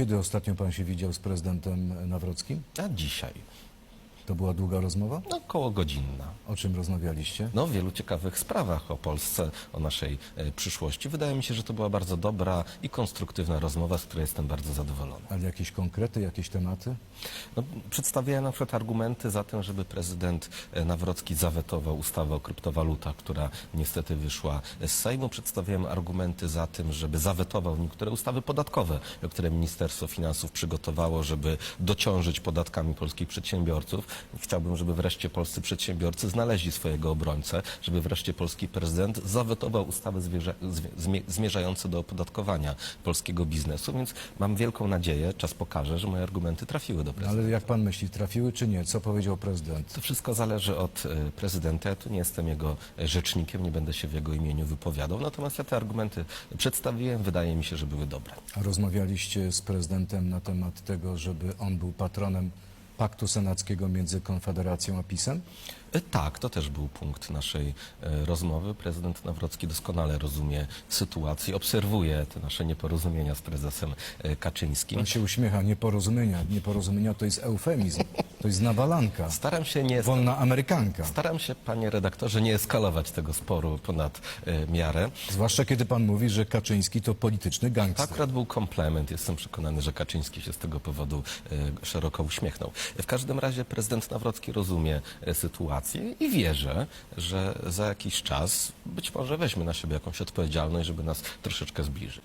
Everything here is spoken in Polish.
Kiedy ostatnio pan się widział z prezydentem Nawrockim? A dzisiaj? To była długa rozmowa? No, około godzinna. O czym rozmawialiście? No, o wielu ciekawych sprawach o Polsce, o naszej e, przyszłości. Wydaje mi się, że to była bardzo dobra i konstruktywna rozmowa, z której jestem bardzo zadowolony. Ale jakieś konkrety, jakieś tematy? No, przedstawiałem na przykład argumenty za tym, żeby prezydent e, Nawrocki zawetował ustawę o kryptowalutach, która niestety wyszła z Sejmu. Przedstawiałem argumenty za tym, żeby zawetował niektóre ustawy podatkowe, które Ministerstwo Finansów przygotowało, żeby dociążyć podatkami polskich przedsiębiorców. Chciałbym, żeby wreszcie polscy przedsiębiorcy znaleźli swojego obrońcę, żeby wreszcie polski prezydent zawetował ustawy zwierze, zwie- zmie- zmierzające do opodatkowania polskiego biznesu, więc mam wielką nadzieję, czas pokaże, że moje argumenty trafiły do No, prezydenta. ale jak pan myśli, trafiły czy nie? Co powiedział prezydent? To wszystko zależy od e, prezydenta. Ja tu nie jestem jego e, rzecznikiem, nie będę się w jego imieniu wypowiadał. Natomiast ja te argumenty przedstawiłem, wydaje mi się, że były dobre. A rozmawialiście z prezydentem na temat tego, żeby on był patronem paktu senackiego między Konfederacją a PiSem? E, Tak, to też był punkt naszej e, rozmowy. Prezydent Nawrocki doskonale rozumie sytuację, obserwuje te nasze nieporozumienia z prezesem e, Kaczyńskim. Pan się uśmiecha, nieporozumienia. Nieporozumienia to jest eufemizm, to jest nawalanka, Staram się nie wolna amerykanka. Staram się, panie redaktorze, nie eskalować tego sporu ponad miarę. Zwłaszcza kiedy pan mówi, że Kaczyński to polityczny To gangster. akurat był komplement. Jestem przekonany, że Kaczyński się z tego powodu szeroko uśmiechnął. W każdym razie prezydent Nawrocki rozumie e, sytuację i wierzę, że za jakiś czas być może weźmie na siebie jakąś odpowiedzialność, żeby nas troszeczkę zbliżyć.